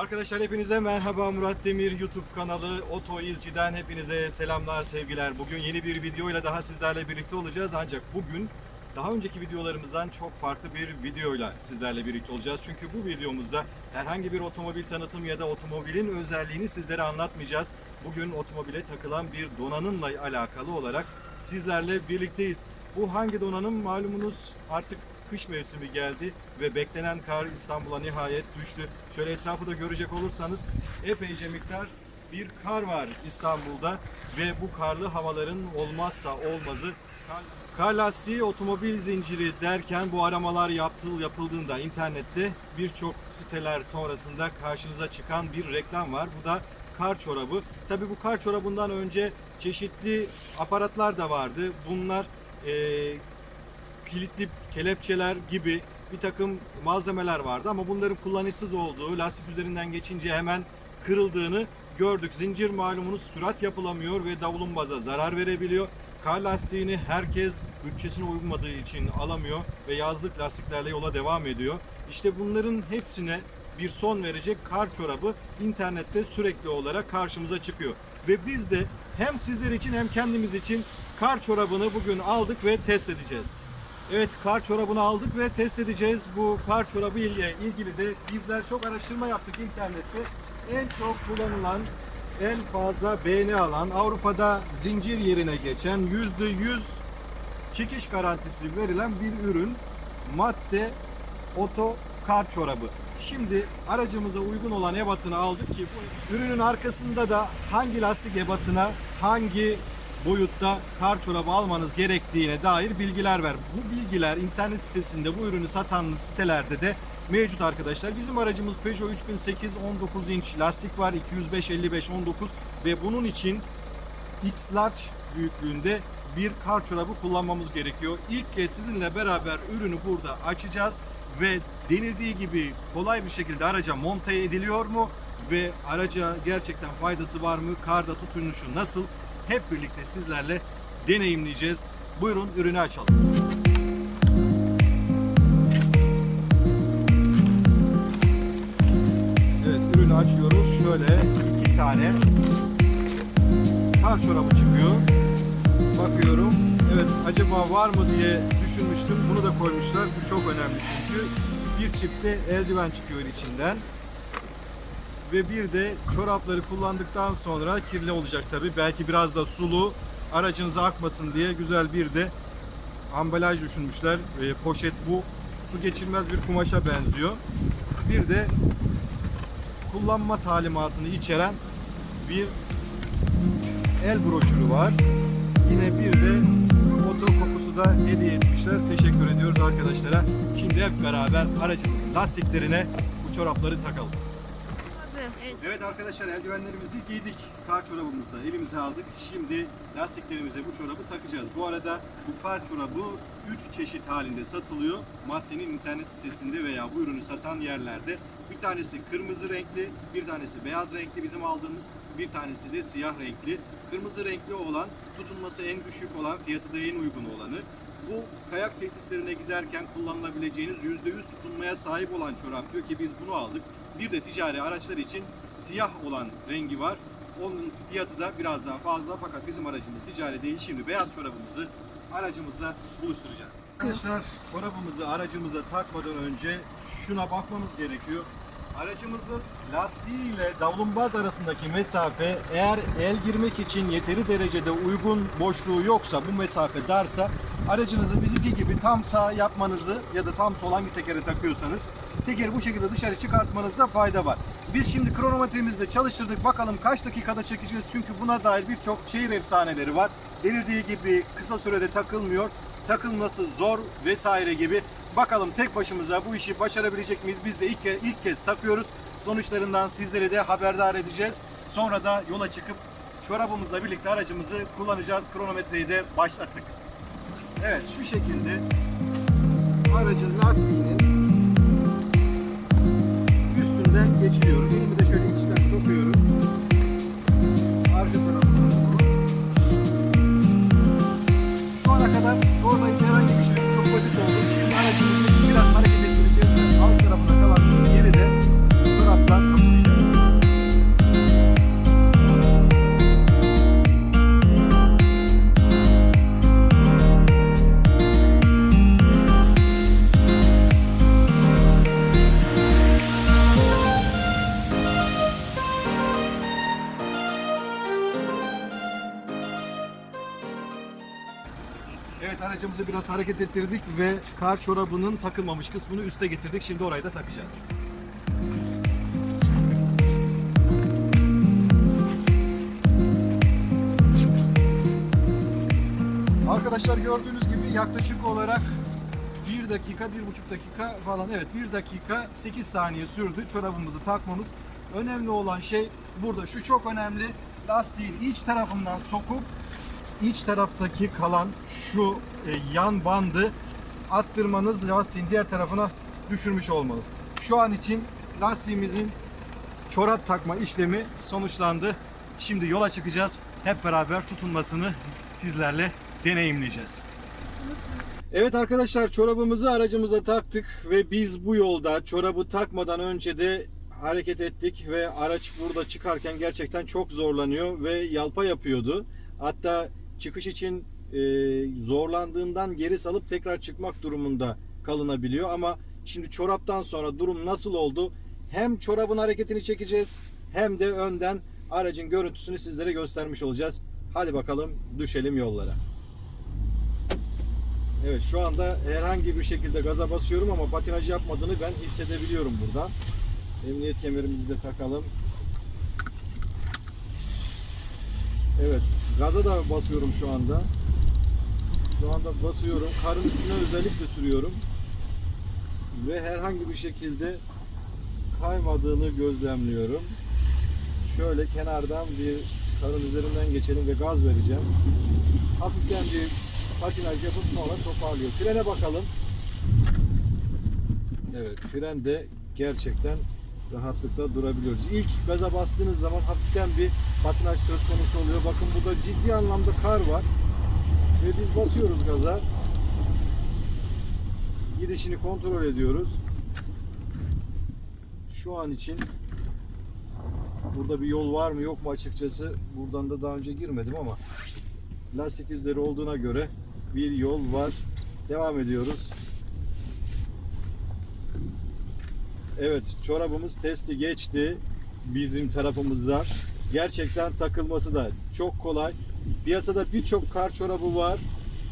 Arkadaşlar hepinize merhaba Murat Demir YouTube kanalı Oto İzci'den hepinize selamlar sevgiler. Bugün yeni bir videoyla daha sizlerle birlikte olacağız ancak bugün daha önceki videolarımızdan çok farklı bir videoyla sizlerle birlikte olacağız. Çünkü bu videomuzda herhangi bir otomobil tanıtım ya da otomobilin özelliğini sizlere anlatmayacağız. Bugün otomobile takılan bir donanımla alakalı olarak sizlerle birlikteyiz. Bu hangi donanım malumunuz artık kış mevsimi geldi ve beklenen kar İstanbul'a nihayet düştü. Şöyle etrafı da görecek olursanız epeyce miktar bir kar var İstanbul'da ve bu karlı havaların olmazsa olmazı kar, lastiği otomobil zinciri derken bu aramalar yaptığı, yapıldığında internette birçok siteler sonrasında karşınıza çıkan bir reklam var. Bu da kar çorabı. Tabi bu kar çorabından önce çeşitli aparatlar da vardı. Bunlar eee kilitli kelepçeler gibi bir takım malzemeler vardı ama bunların kullanışsız olduğu, lastik üzerinden geçince hemen kırıldığını gördük. Zincir malumunuz sürat yapılamıyor ve davulunbaza zarar verebiliyor. Kar lastiğini herkes bütçesine uymadığı için alamıyor ve yazlık lastiklerle yola devam ediyor. İşte bunların hepsine bir son verecek kar çorabı internette sürekli olarak karşımıza çıkıyor. Ve biz de hem sizler için hem kendimiz için kar çorabını bugün aldık ve test edeceğiz. Evet kar çorabını aldık ve test edeceğiz. Bu kar çorabı ile ilgili de bizler çok araştırma yaptık internette. En çok kullanılan, en fazla beğeni alan, Avrupa'da zincir yerine geçen %100 çekiş garantisi verilen bir ürün. Madde Oto kar çorabı. Şimdi aracımıza uygun olan ebatını aldık ki ürünün arkasında da hangi lastik ebatına hangi boyutta kar çorabı almanız gerektiğine dair bilgiler ver. Bu bilgiler internet sitesinde bu ürünü satan sitelerde de mevcut arkadaşlar. Bizim aracımız Peugeot 3008 19 inç lastik var 205 55 19 ve bunun için X large büyüklüğünde bir kar çorabı kullanmamız gerekiyor. İlk kez sizinle beraber ürünü burada açacağız ve denildiği gibi kolay bir şekilde araca monte ediliyor mu ve araca gerçekten faydası var mı? Karda tutunuşu nasıl? Hep birlikte sizlerle deneyimleyeceğiz. Buyurun ürünü açalım. Evet ürünü açıyoruz. Şöyle iki tane kar çorabı çıkıyor. Bakıyorum. Evet acaba var mı diye düşünmüştüm. Bunu da koymuşlar. Bu çok önemli çünkü. Bir çifte eldiven çıkıyor içinden. Ve bir de çorapları kullandıktan sonra kirli olacak tabi. Belki biraz da sulu aracınıza akmasın diye güzel bir de ambalaj düşünmüşler. E, poşet bu. Su geçirmez bir kumaşa benziyor. Bir de kullanma talimatını içeren bir el broşürü var. Yine bir de motor kokusu da hediye etmişler. Teşekkür ediyoruz arkadaşlara. Şimdi hep beraber aracımızın lastiklerine bu çorapları takalım. Evet. Evet arkadaşlar eldivenlerimizi giydik. Kar çorabımızı da elimize aldık. Şimdi lastiklerimize bu çorabı takacağız. Bu arada bu kar çorabı 3 çeşit halinde satılıyor. Maddenin internet sitesinde veya bu ürünü satan yerlerde. Bir tanesi kırmızı renkli, bir tanesi beyaz renkli bizim aldığımız, bir tanesi de siyah renkli. Kırmızı renkli olan tutunması en düşük olan, fiyatı da en uygun olanı. Bu kayak tesislerine giderken kullanılabileceğiniz %100 tutunmaya sahip olan çorap diyor ki biz bunu aldık. Bir de ticari araçlar için siyah olan rengi var. Onun fiyatı da biraz daha fazla fakat bizim aracımız ticari değil. Şimdi beyaz çorabımızı aracımızla buluşturacağız. Arkadaşlar çorabımızı aracımıza takmadan önce şuna bakmamız gerekiyor. Aracımızın lastiği ile davlumbaz arasındaki mesafe eğer el girmek için yeteri derecede uygun boşluğu yoksa bu mesafe darsa aracınızı bizimki gibi tam sağ yapmanızı ya da tam sol hangi tekere takıyorsanız tekeri bu şekilde dışarı çıkartmanızda fayda var. Biz şimdi kronometremizde çalıştırdık bakalım kaç dakikada çekeceğiz çünkü buna dair birçok şehir efsaneleri var. Denildiği gibi kısa sürede takılmıyor takılması zor vesaire gibi. Bakalım tek başımıza bu işi başarabilecek miyiz? Biz de ilk, ke- ilk kez takıyoruz. Sonuçlarından sizleri de haberdar edeceğiz. Sonra da yola çıkıp çorabımızla birlikte aracımızı kullanacağız. Kronometreyi de başlattık. Evet şu şekilde aracın lastiğinin üstünden geçiriyorum. Elimi de şöyle Evet aracımızı biraz hareket ettirdik ve kar çorabının takılmamış kısmını üste getirdik. Şimdi orayı da takacağız. Arkadaşlar gördüğünüz gibi yaklaşık olarak 1 dakika, 1,5 dakika falan evet 1 dakika 8 saniye sürdü çorabımızı takmamız. Önemli olan şey burada şu çok önemli lastiğin iç tarafından sokup iç taraftaki kalan şu e, yan bandı attırmanız lastiğin diğer tarafına düşürmüş olmanız. Şu an için lastiğimizin çorap takma işlemi sonuçlandı. Şimdi yola çıkacağız. Hep beraber tutunmasını sizlerle deneyimleyeceğiz. Evet arkadaşlar çorabımızı aracımıza taktık ve biz bu yolda çorabı takmadan önce de hareket ettik ve araç burada çıkarken gerçekten çok zorlanıyor ve yalpa yapıyordu. Hatta çıkış için e, zorlandığından geri salıp tekrar çıkmak durumunda kalınabiliyor ama şimdi çoraptan sonra durum nasıl oldu? Hem çorabın hareketini çekeceğiz hem de önden aracın görüntüsünü sizlere göstermiş olacağız. Hadi bakalım düşelim yollara. Evet şu anda herhangi bir şekilde gaza basıyorum ama patinaj yapmadığını ben hissedebiliyorum burada. Emniyet kemerimizi de takalım. Evet gaza da basıyorum şu anda. Şu anda basıyorum. Karın üstüne özellikle sürüyorum. Ve herhangi bir şekilde kaymadığını gözlemliyorum. Şöyle kenardan bir karın üzerinden geçelim ve gaz vereceğim. Hafiften bir patinaj yapıp sonra toparlıyor. Frene bakalım. Evet fren de gerçekten rahatlıkla durabiliyoruz. İlk gaza bastığınız zaman hafiften bir patinaj söz konusu oluyor. Bakın burada ciddi anlamda kar var. Ve biz basıyoruz gaza. Gidişini kontrol ediyoruz. Şu an için burada bir yol var mı yok mu açıkçası buradan da daha önce girmedim ama lastik izleri olduğuna göre bir yol var. Devam ediyoruz. Evet, çorabımız testi geçti bizim tarafımızdan. Gerçekten takılması da çok kolay. Piyasada birçok kar çorabı var.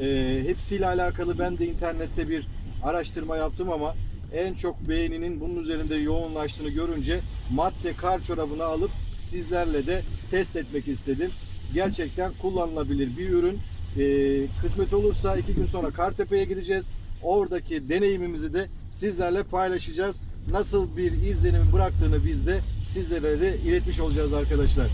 Ee, hepsiyle alakalı ben de internette bir araştırma yaptım ama en çok beğeninin bunun üzerinde yoğunlaştığını görünce madde kar çorabını alıp sizlerle de test etmek istedim. Gerçekten kullanılabilir bir ürün. Ee, kısmet olursa iki gün sonra Kartepe'ye gideceğiz. Oradaki deneyimimizi de sizlerle paylaşacağız. Nasıl bir izlenim bıraktığını biz de sizlere de iletmiş olacağız arkadaşlar.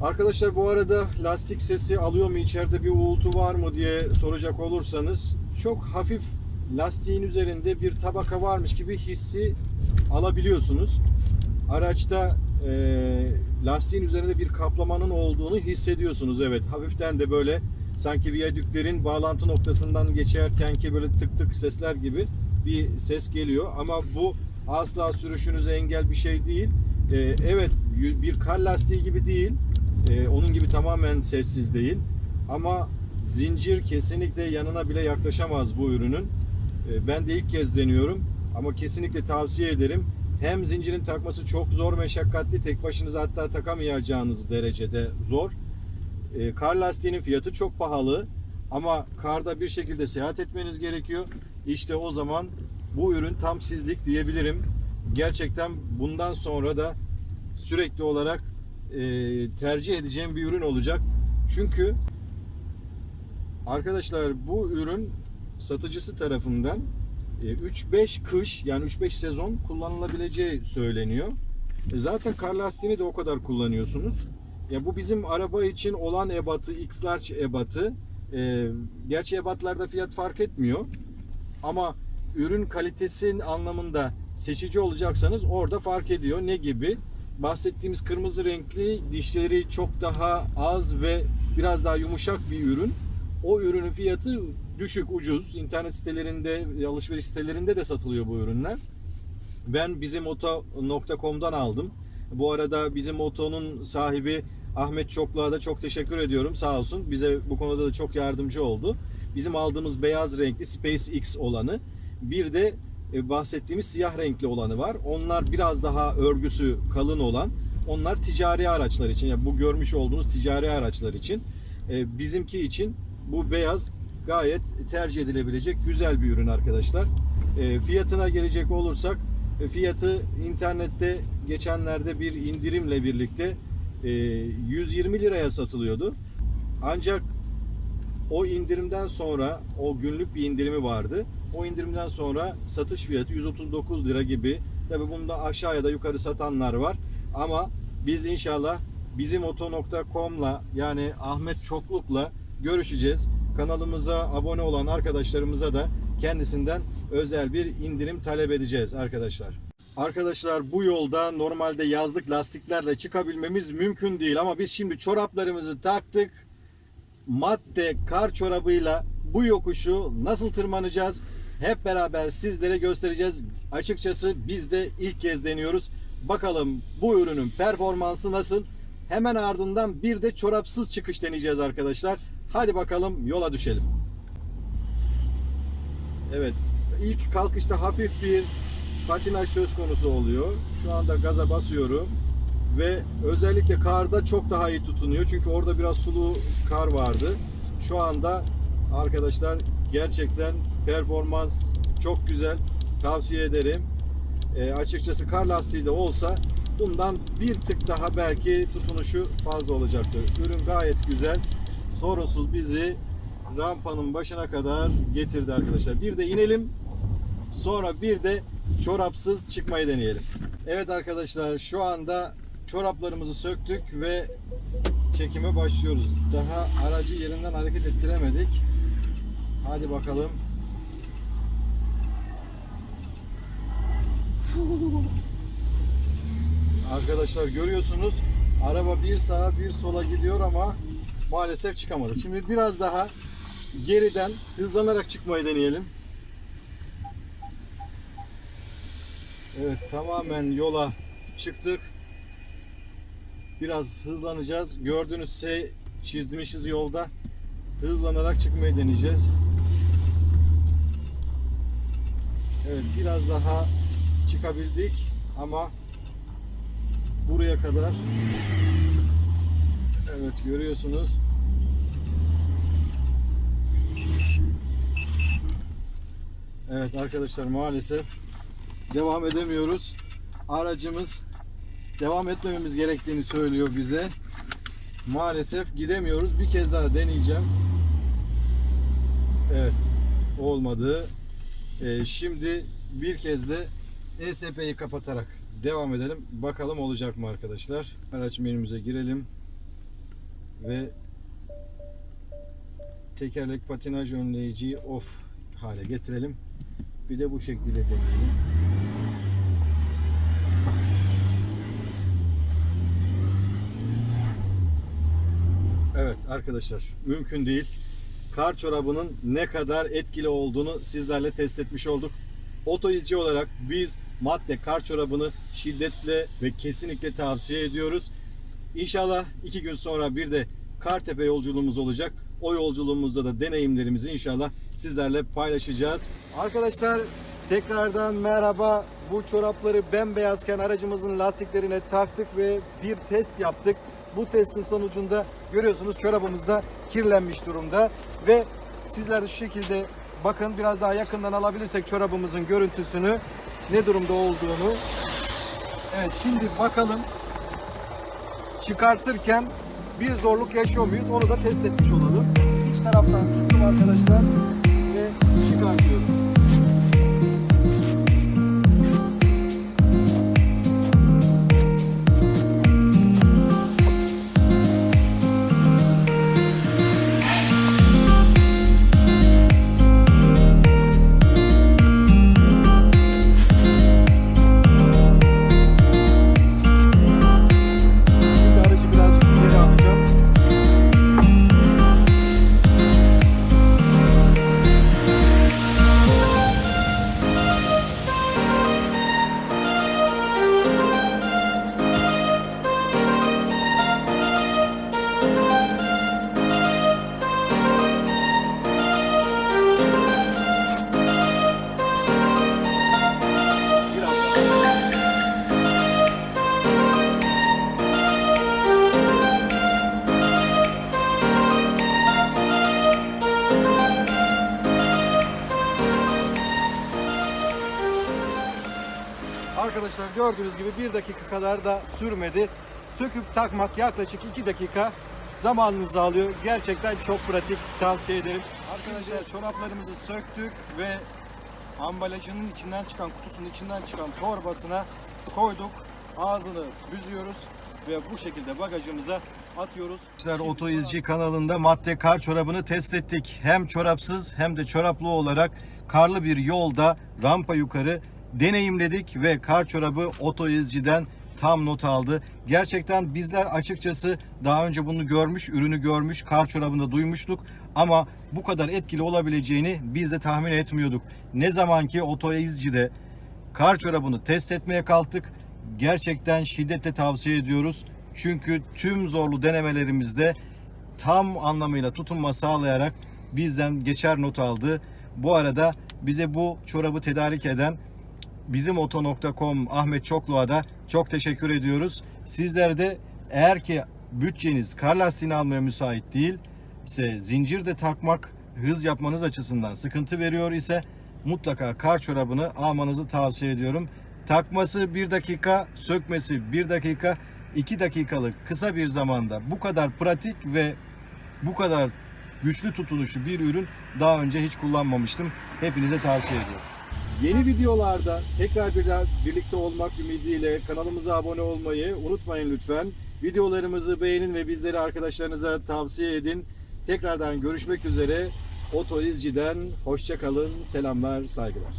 Arkadaşlar bu arada lastik sesi alıyor mu içeride bir uğultu var mı diye soracak olursanız çok hafif lastiğin üzerinde bir tabaka varmış gibi hissi alabiliyorsunuz. Araçta e, lastiğin üzerinde bir kaplamanın olduğunu hissediyorsunuz. Evet hafiften de böyle sanki viyadüklerin bağlantı noktasından geçerkenki böyle tık tık sesler gibi bir ses geliyor. Ama bu asla sürüşünüze engel bir şey değil. E, evet bir kar lastiği gibi değil. E, onun gibi tamamen sessiz değil. Ama zincir kesinlikle yanına bile yaklaşamaz bu ürünün. E, ben de ilk kez deniyorum ama kesinlikle tavsiye ederim. Hem zincirin takması çok zor, meşakkatli, tek başınıza hatta takamayacağınız derecede zor. E, kar lastiğinin fiyatı çok pahalı ama karda bir şekilde seyahat etmeniz gerekiyor. İşte o zaman bu ürün tam sizlik diyebilirim. Gerçekten bundan sonra da sürekli olarak e, tercih edeceğim bir ürün olacak. Çünkü arkadaşlar bu ürün satıcısı tarafından e, 3-5 kış yani 3-5 sezon kullanılabileceği söyleniyor. E, Zaten kar lastiğini de o kadar kullanıyorsunuz. Ya bu bizim araba için olan ebatı, X-Large ebatı. E, gerçi ebatlarda fiyat fark etmiyor. Ama ürün kalitesinin anlamında seçici olacaksanız orada fark ediyor. Ne gibi? Bahsettiğimiz kırmızı renkli dişleri çok daha az ve biraz daha yumuşak bir ürün. O ürünün fiyatı düşük, ucuz. İnternet sitelerinde, alışveriş sitelerinde de satılıyor bu ürünler. Ben bizim oto.com'dan aldım. Bu arada bizim otonun sahibi Ahmet Çokluğa da çok teşekkür ediyorum. Sağ olsun. Bize bu konuda da çok yardımcı oldu. Bizim aldığımız beyaz renkli SpaceX olanı. Bir de e, bahsettiğimiz siyah renkli olanı var. Onlar biraz daha örgüsü kalın olan. Onlar ticari araçlar için. Yani bu görmüş olduğunuz ticari araçlar için. E, Bizimki için bu beyaz gayet tercih edilebilecek güzel bir ürün arkadaşlar. E, fiyatına gelecek olursak fiyatı internette geçenlerde bir indirimle birlikte e, 120 liraya satılıyordu. Ancak o indirimden sonra o günlük bir indirimi vardı. O indirimden sonra satış fiyatı 139 lira gibi. Tabi bunda aşağıya da yukarı satanlar var. Ama biz inşallah bizim oto.com'la yani Ahmet Çokluk'la görüşeceğiz. Kanalımıza abone olan arkadaşlarımıza da kendisinden özel bir indirim talep edeceğiz arkadaşlar. Arkadaşlar bu yolda normalde yazlık lastiklerle çıkabilmemiz mümkün değil ama biz şimdi çoraplarımızı taktık madde kar çorabıyla bu yokuşu nasıl tırmanacağız? Hep beraber sizlere göstereceğiz. Açıkçası biz de ilk kez deniyoruz. Bakalım bu ürünün performansı nasıl? Hemen ardından bir de çorapsız çıkış deneyeceğiz arkadaşlar. Hadi bakalım yola düşelim. Evet. ilk kalkışta hafif bir patinaj söz konusu oluyor. Şu anda gaza basıyorum ve özellikle karda çok daha iyi tutunuyor. Çünkü orada biraz sulu kar vardı. Şu anda arkadaşlar gerçekten performans çok güzel. Tavsiye ederim. E, açıkçası kar lastiği de olsa bundan bir tık daha belki tutunuşu fazla olacaktı. Ürün gayet güzel. Sorunsuz bizi rampanın başına kadar getirdi arkadaşlar. Bir de inelim. Sonra bir de çorapsız çıkmayı deneyelim. Evet arkadaşlar şu anda çoraplarımızı söktük ve çekime başlıyoruz. Daha aracı yerinden hareket ettiremedik. Hadi bakalım. Arkadaşlar görüyorsunuz araba bir sağa bir sola gidiyor ama maalesef çıkamadı. Şimdi biraz daha geriden hızlanarak çıkmayı deneyelim. Evet tamamen yola çıktık. Biraz hızlanacağız. Gördüğünüz S çizmişiz yolda. Hızlanarak çıkmayı deneyeceğiz. Evet biraz daha çıkabildik ama buraya kadar Evet görüyorsunuz. Evet arkadaşlar maalesef devam edemiyoruz. Aracımız devam etmememiz gerektiğini söylüyor bize. Maalesef gidemiyoruz. Bir kez daha deneyeceğim. Evet. Olmadı. Ee, şimdi bir kez de ESP'yi kapatarak devam edelim. Bakalım olacak mı arkadaşlar. Araç menümüze girelim. Ve tekerlek patinaj önleyiciyi off hale getirelim. Bir de bu şekilde deneyelim. Evet arkadaşlar mümkün değil. Kar çorabının ne kadar etkili olduğunu sizlerle test etmiş olduk. Oto izci olarak biz madde kar çorabını şiddetle ve kesinlikle tavsiye ediyoruz. İnşallah iki gün sonra bir de Kartepe yolculuğumuz olacak. O yolculuğumuzda da deneyimlerimizi inşallah sizlerle paylaşacağız. Arkadaşlar tekrardan merhaba. Bu çorapları bembeyazken aracımızın lastiklerine taktık ve bir test yaptık. Bu testin sonucunda görüyorsunuz çorabımız da kirlenmiş durumda ve sizler de şu şekilde bakın biraz daha yakından alabilirsek çorabımızın görüntüsünü ne durumda olduğunu. Evet şimdi bakalım çıkartırken bir zorluk yaşıyor muyuz? Onu da test etmiş olalım. İç taraftan tuttum arkadaşlar ve çıkartıyorum. Gördüğünüz gibi bir dakika kadar da sürmedi. Söküp takmak yaklaşık 2 dakika zamanınızı alıyor. Gerçekten çok pratik tavsiye ederim. Arkadaşlar çoraplarımızı söktük ve ambalajının içinden çıkan kutusunun içinden çıkan torbasına koyduk. Ağzını büzüyoruz ve bu şekilde bagajımıza atıyoruz. Arkadaşlar Oto İzci kanalında madde kar çorabını test ettik. Hem çorapsız hem de çoraplı olarak karlı bir yolda rampa yukarı deneyimledik ve kar çorabı Oto İzci'den tam not aldı. Gerçekten bizler açıkçası daha önce bunu görmüş, ürünü görmüş, kar çorabını duymuştuk ama bu kadar etkili olabileceğini biz de tahmin etmiyorduk. Ne zaman ki Oto İzci'de kar çorabını test etmeye kalktık. Gerçekten şiddetle tavsiye ediyoruz. Çünkü tüm zorlu denemelerimizde tam anlamıyla tutunma sağlayarak bizden geçer not aldı. Bu arada bize bu çorabı tedarik eden bizim oto.com Ahmet Çokluğa da çok teşekkür ediyoruz. Sizler de eğer ki bütçeniz kar lastiğini almaya müsait değil ise zincir de takmak hız yapmanız açısından sıkıntı veriyor ise mutlaka kar çorabını almanızı tavsiye ediyorum. Takması 1 dakika, sökmesi 1 dakika, 2 dakikalık kısa bir zamanda bu kadar pratik ve bu kadar güçlü tutunuşlu bir ürün daha önce hiç kullanmamıştım. Hepinize tavsiye ediyorum. Yeni videolarda tekrar bir birlikte olmak ümidiyle kanalımıza abone olmayı unutmayın lütfen. Videolarımızı beğenin ve bizleri arkadaşlarınıza tavsiye edin. Tekrardan görüşmek üzere. Oto İzci'den hoşça kalın. Selamlar, saygılar.